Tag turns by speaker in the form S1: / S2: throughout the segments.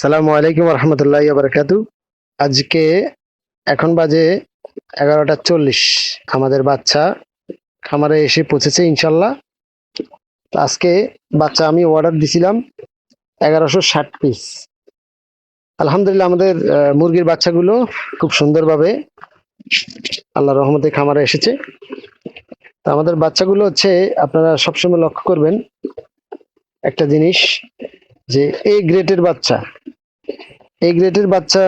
S1: সালামু আলাইকুম রহমতুল্লাহ বারকাতু আজকে এখন বাজে এগারোটা চল্লিশ। আমাদের বাচ্চা খামারে এসে পৌঁছেছে ইনশাল্লাহ। আজকে বাচ্চা আমি অর্ডার দিছিলাম এগারোশো ষাট পিস আলহামদুলিল্লাহ আমাদের মুরগির বাচ্চাগুলো খুব সুন্দরভাবে আল্লাহ রহমতে খামারে এসেছে। তো আমাদের বাচ্চাগুলো হচ্ছে, আপনারা সবসময় লক্ষ্য করবেন একটা জিনিস যে এই গ্রেটের বাচ্চা। এই গ্রেডের বাচ্চা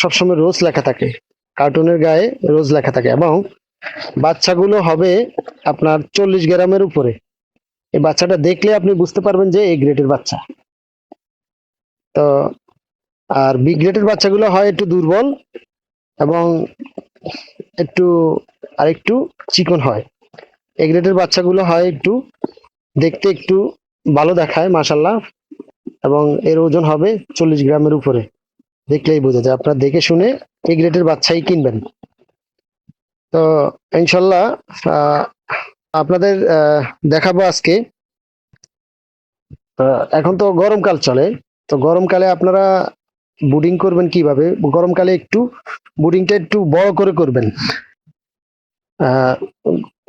S1: সবসময় রোজ লেখা থাকে। কার্টুনের গায়ে রোজ লেখা থাকে এবং বাচ্চাগুলো হবে আপনার চল্লিশ গ্রামের উপরে। এই বাচ্চাটা দেখলে আপনি বুঝতে পারবেন যে এই গ্রেডের বাচ্চা। তো, আর বি গ্রেডের বাচ্চাগুলো হয় একটু দুর্বল এবং একটু আরেকটু চিকন হয়। এ গ্রেডের বাচ্চাগুলো হয় একটু দেখতে একটু ভালো দেখায় মাসাল্লাহ এবং এর ওজন হবে চল্লিশ গ্রামের উপরে। দেখলেই বোঝা যায়, আপনারা দেখে শুনে এই গ্রেডের বাচ্চাই কিনবেন। তো ইনশাল্লাহ আপনাদের দেখাবো আজকে। এখন তো গরমকাল চলে, তো গরমকালে আপনারা বুডিং করবেন কীভাবে? গরমকালে একটু বুডিংটা একটু বড় করে করবেন।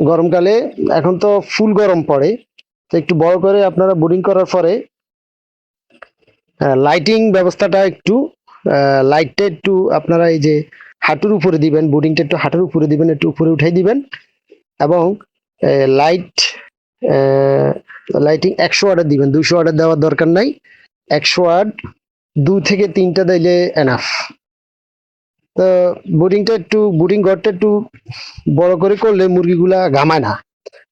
S1: গরমকালে এখন তো ফুল গরম পড়ে, তো একটু বড় করে আপনারা বুডিং করার পরে লাইটিং ব্যবস্থাটা একটু লাইটটা একটু আপনারা এই যে হাঁটুর উপরে দিবেন বোর্ডিংটা একটু হাঁটুর উপরে দিবেন, একটু উপরে উঠাই দিবেন এবং লাইট লাইটিং একশো ওয়ার্ডের দিবেন দুশো ওয়ার্ডের দেওয়ার দরকার নাই। একশো ওয়ার্ড দু থেকে তিনটা দিলে এনাফ তো বোর্ডিংটা একটু বোর্ডিং ঘরটা একটু বড় করে করলে মুরগিগুলা ঘামায় না।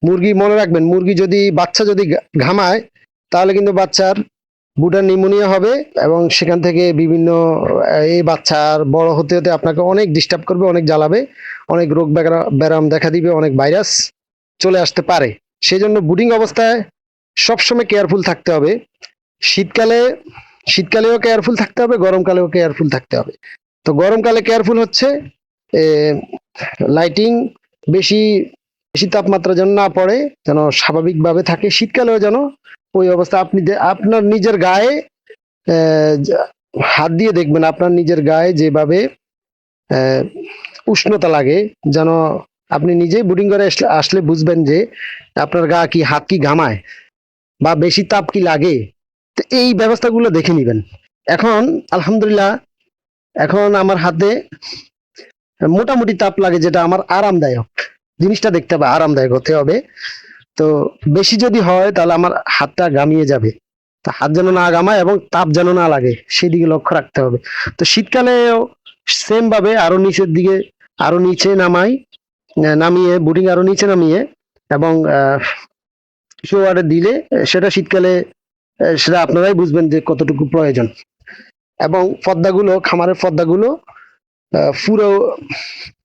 S1: মুরগি মনে রাখবেন, মুরগি যদি, বাচ্চা যদি ঘামায়, তাহলে কিন্তু বাচ্চার বুটার নিউমোনিয়া হবে এবং সেখান থেকে বিভিন্ন, এই বাচ্চার বড় হতে হতে আপনাকে অনেক ডিস্টার্ব করবে, অনেক জ্বালাবে, অনেক রোগ ব্যারা- ব্যারাম দেখা দিবে, অনেক ভাইরাস চলে আসতে পারে। সেই জন্য বুডিং অবস্থায় সবসময় কেয়ারফুল থাকতে হবে। শীতকালে, শীতকালেও কেয়ারফুল থাকতে হবে, গরমকালেও কেয়ারফুল থাকতে হবে। তো গরমকালে কেয়ারফুল হচ্ছে লাইটিং বেশি বেশি তাপমাত্রা যেন না পড়ে, যেন স্বাভাবিকভাবে থাকে। শীতকালেও যেন ওই অবস্থা। আপনি আপনার নিজের গায়ে হাত দিয়ে দেখবেন আপনার নিজের গায়ে যেভাবে উষ্ণতা লাগে, যেন আপনি নিজেই বুডিং করে আসলে আসলে বুঝবেন যে আপনার গা কি, হাত কি ঘামায়, বা বেশি তাপ কি লাগে। তো এই ব্যবস্থাগুলো দেখে নেবেন। এখন, আলহামদুলিল্লাহ, এখন আমার হাতে মোটামুটি তাপ লাগে, যেটা আমার আরামদায়ক। জিনিসটা দেখতে হবে, আরামদায়ক হতে হবে। তো বেশি যদি হয়, তাহলে আমার হাতটা গামিয়ে যাবে। তা হাত যেন না গামায় এবং তাপ যেন না লাগে, সেদিকে লক্ষ্য রাখতে হবে। তো শীতকালেও সেম ভাবে আরও নিচের দিকে, আরও নিচে নামাই নামিয়ে বুটিং আরও নিচে নামিয়ে এবং ওয়ার্ডে দিলে, সেটা শীতকালে সেটা আপনারাই বুঝবেন যে কতটুকু প্রয়োজন। এবং পদ্মাগুলো খামারের পদ্মাগুলো পুরো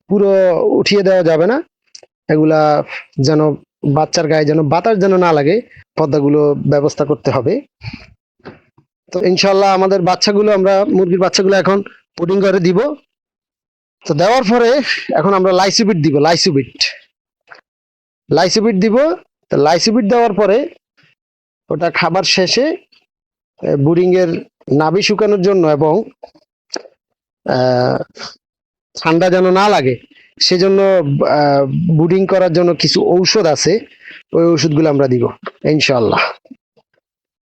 S1: পুরো উঠিয়ে দেওয়া যাবে না। এগুলা যেন বাচ্চার গায়ে যেন বাতাস যেন না লাগে, পর্দাগুলো ব্যবস্থা করতে হবে। তো ইনশাল্লাহ আমাদের বাচ্চাগুলো, আমরা মুরগির বাচ্চাগুলো এখন পুডিং করে দিব। তো দেওয়ার পরে এখন আমরা লাইসিবিট দিব লাইসিবিট লাইসিবিট দিব, তো লাইসিবিট দেওয়ার পরে ওটা খাবার শেষে বুডিং এর নাভি শুকানোর জন্য এবং ঠান্ডা যেন না লাগে সেজন্য বুডিং করার জন্য কিছু ঔষধ আছে ওই ওষুধগুলো আমরা দিব ইনশাল্লাহ